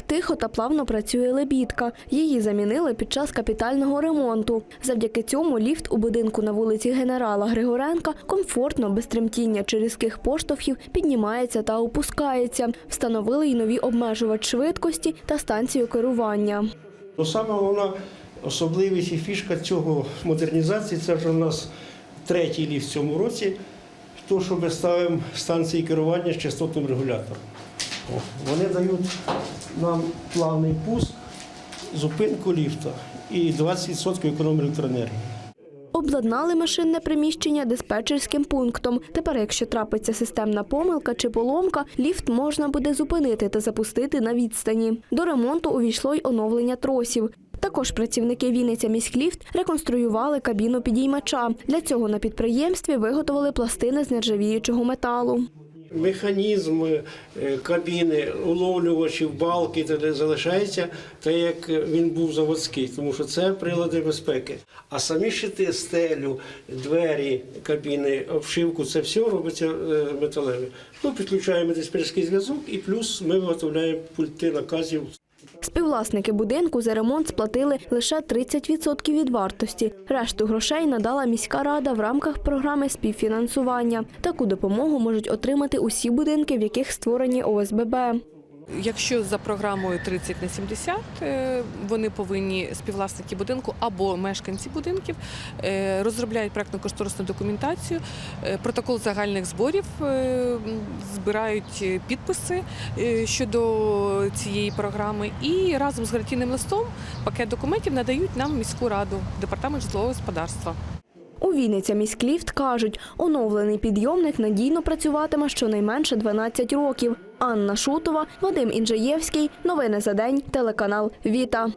Тихо та плавно працює лебідка. Її замінили під час капітального ремонту. Завдяки цьому ліфт у будинку на вулиці генерала Григоренка комфортно, без тремтіння чи різких поштовхів піднімається та опускається. Встановили й нові обмежувач швидкості та станцію керування. Ну, саме головна особливість і фішка цього модернізації це вже у нас третій ліфт в цьому році. То, що ми ставимо станції керування з частотним регулятором. Вони дають нам плавний пуск, зупинку ліфта і 20% економії електроенергії. Обладнали машинне приміщення диспетчерським пунктом. Тепер, якщо трапиться системна помилка чи поломка, ліфт можна буде зупинити та запустити на відстані. До ремонту увійшло й оновлення тросів. Також працівники Вінниця міськліфт реконструювали кабіну підіймача. Для цього на підприємстві виготовили пластини з нержавіючого металу. Механізм е, кабіни, уловлювачів, балки і залишається так, як він був заводський, тому що це прилади безпеки. А самі щити, стелю, двері кабіни, обшивку це все робиться е, металеве. Ну, підключаємо диспетчерський зв'язок і плюс ми виготовляємо пульти наказів. Співвласники будинку за ремонт сплатили лише 30% від вартості. Решту грошей надала міська рада в рамках програми співфінансування. Таку допомогу можуть отримати усі будинки, в яких створені ОСББ. Якщо за програмою 30 на 70, е, вони повинні співвласники будинку або мешканці будинків е, розробляють проектно-кошторисну документацію, е, протокол загальних зборів, збирають підписи щодо цієї програми і разом з гарантійним листом пакет документів надають нам міську раду, департамент житлового господарства. У Вінниця міськліфт кажуть, оновлений підйомник надійно працюватиме щонайменше 12 років. Анна Шутова, Вадим Інжиєвський. Новини за день. Телеканал Віта.